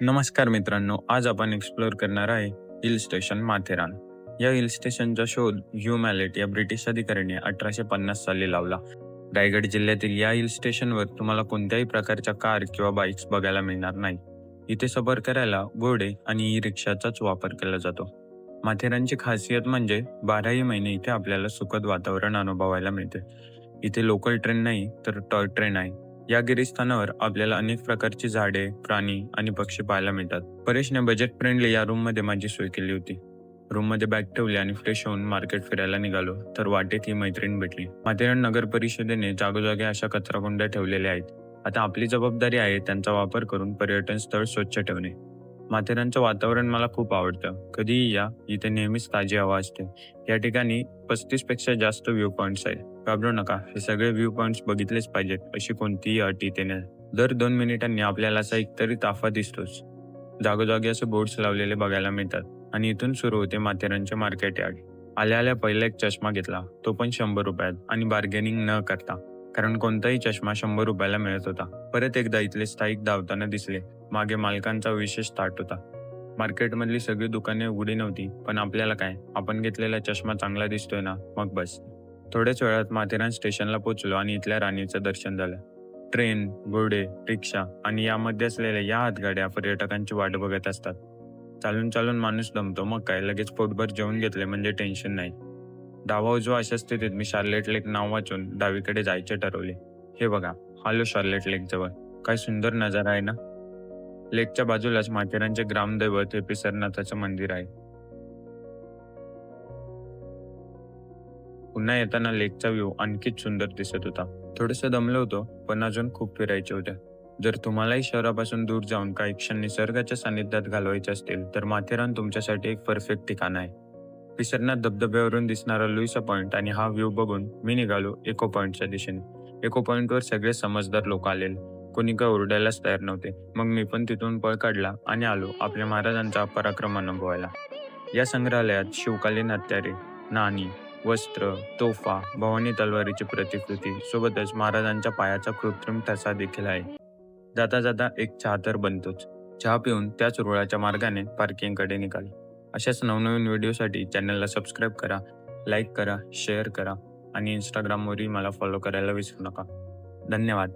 नमस्कार मित्रांनो आज आपण एक्सप्लोअर करणार आहे हिल स्टेशन माथेरान. या हिल स्टेशनचा शोध ह्यू मॅलेट या ब्रिटिश अधिकाऱ्याने अठराशे पन्नास साली लावला. रायगड जिल्ह्यातील या हिल स्टेशनवर तुम्हाला कोणत्याही प्रकारच्या कार किंवा बाईक्स बघायला मिळणार नाही. इथे सफर करायला घोडे आणि ई रिक्षाचाच वापर केला जातो. माथेरानची खासियत म्हणजे बाराही महिने इथे आपल्याला सुखद वातावरण अनुभवायला मिळते. इथे लोकल ट्रेन नाही तर टॉय ट्रेन आहे. या गिरीस्थानावर आपल्याला अनेक प्रकारची झाडे प्राणी आणि पक्षी पाहायला मिळतात. परेशने बजेट फ्रेंडली या रूममध्ये माझी सोय केली होती. रूममध्ये बॅग ठेवली आणि फ्रेश होऊन मार्केट फिरायला निघालो तर वाटेत ही मैत्रीण भेटली. माथेरान नगर परिषदेने जागोजागी अशा कचराकुंड्या ठेवलेल्या आहेत. आता आपली जबाबदारी आहे त्यांचा वापर करून पर्यटन स्थळ स्वच्छ ठेवणे. माथेरानचं वातावरण मला खूप आवडतं. कधीही या इथे नेहमीच ताजी हवा असते. या ठिकाणी पस्तीसपेक्षा जास्त व्ह्यू पॉईंट्स आहेत. घाबरू नका हे सगळे व्ह्यू पॉईंट्स बघितलेच पाहिजेत अशी कोणतीही अट इथे नाही. दर दोन मिनिटांनी आपल्याला असा एकतरी ताफा दिसतोच. जागोजागी असे बोर्ड्स लावलेले बघायला मिळतात आणि इथून सुरू होते माथेरानचे मार्केट यार्ड. आल्या आल्या पहिला एक चष्मा घेतला तो पण शंभर रुपयात आणि बार्गेनिंग न करता. कारण कोणताही चष्मा शंभर रुपयाला मिळत होता. परत एकदा इथले स्थायिक धावताना दिसले. मागे मालकांचा विशेष ताट होता. मार्केटमधली सगळी दुकाने उघडी नव्हती पण आपल्याला काय? आपण घेतलेला चष्मा चांगला दिसतोय ना? मग बस. थोड्याच वेळात माथेरान स्टेशनला पोचलो आणि इथल्या राणीचं दर्शन झालं. ट्रेन घोडे रिक्षा आणि यामध्ये असलेल्या या हातगाड्या पर्यटकांची वाट बघत असतात. चालून चालून माणूस दमतो मग काय? लगेच पोटभर जेवून घेतले म्हणजे टेन्शन नाही. डावा उजवा अशा स्थितीत मी शार्लेट लेक नाव वाचून डावीकडे जायचे ठरवले. हे बघा हालो शार्लेट लेक जवळ. काय सुंदर नजारा आहे ना? लेकच्या बाजूलाच माथेरानचे ग्रामदैवत हे पिसरनाथाचं मंदिर आहे. पुन्हा येताना लेकचा व्ह्यू आणखीच सुंदर दिसत होता. थोडस दमलं होतं पण अजून खूप फिरायचे होते. जर तुम्हालाही शहरापासून दूर जाऊन काही क्षण निसर्गाच्या सानिध्यात घालवायचे असतील तर माथेरान तुमच्यासाठी एक परफेक्ट ठिकाण आहे. पिसरनाथ धबधब्यावरून दिसणारा लुईसा पॉइंट आणि हा व्ह्यू बघून मी निघालो इको पॉइंटच्या दिशेने. इको पॉइंटवर सगळे समजदार लोक आलेले. कोणी काय ओरडायलाच तयार नव्हते. मग मी पण तिथून पळ काढला आणि आलो आपल्या महाराजांचा पराक्रम अनुभवायला. या संग्रहालयात शिवकालीन हत्यारे नाणी वस्त्र तोफा भवानी तलवारीची प्रतिकृती सोबतच महाराजांच्या पायाचा कृत्रिम ठसा देखील आहे. जाता जाता एक चहा तर बनतोच. चहा पिऊन त्याच रुळाच्या मार्गाने पार्किंगकडे निघाली. अशाच नवनवीन व्हिडिओसाठी चॅनलला सबस्क्राईब करा लाईक करा शेअर करा आणि इंस्टाग्रामवरही मला फॉलो करायला विसरू नका. धन्यवाद.